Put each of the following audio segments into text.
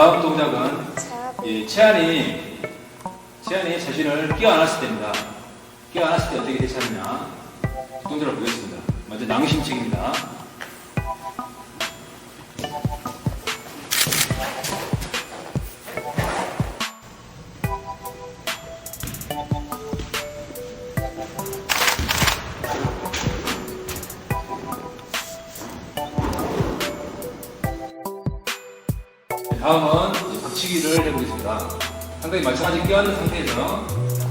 다음 동작은 이 채안이 채안이 자신을 끼어 안았을 때입니다. 끼어 안았을 때 어떻게 대처하느냐 그 동작을 보겠습니다. 먼저 낭심치기입니다. 다음은 붙이기를 해보겠습니다. 상당히 마찬가지 껴안는 상태에서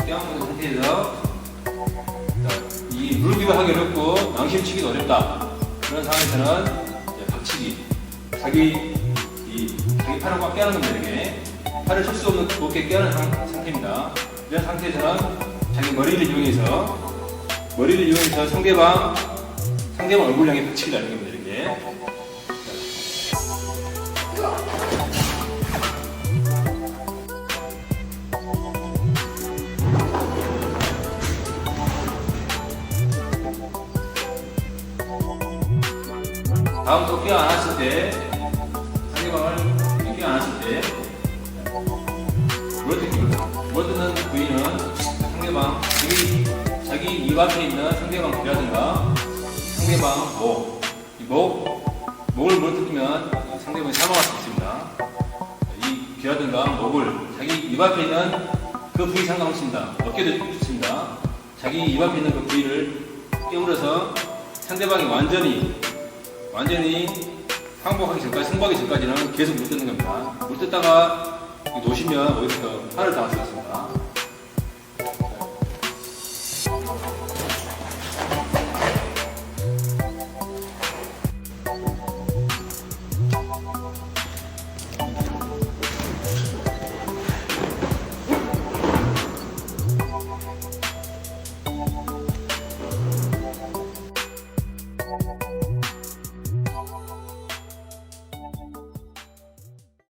껴안는 상태에서 자, 이 물기도 하기 어렵고 낭심치기도 어렵다. 그런 상황에서는 박치기, 자기 이 자기 팔을 꽉 껴안는. 이렇게 팔을 칠 수 없는 높게 껴안는 상, 상태입니다. 이런 상태에서는 자기 머리를 이용해서 머리를 이용해서 상대방 상대방 얼굴 향해 박치기를 하는 겁니다. 이렇게. 다음 또 끼어안았을 때 상대방을 이렇게 끼어안았을 때 물어뜯기입니다. 물어뜯는 부위는 상대방 자기, 자기 입 앞에 있는 상대방 귀라든가 상대방 목, 이 목, 목을 물어뜯기면 상대방이 사망할 수 있습니다. 이 귀라든가 목을 자기 입 앞에 있는 그 부위 상관없습니다. 어깨도 좋습니다. 자기 입 앞에 있는 그 부위를 깨물어서 상대방이 완전히 완전히 항복하기 전까지, 승복하기 전까지는 계속 물 뜯는 겁니다. 물 뜯다가 놓으시면 오히려 더 화를 수 있습니다.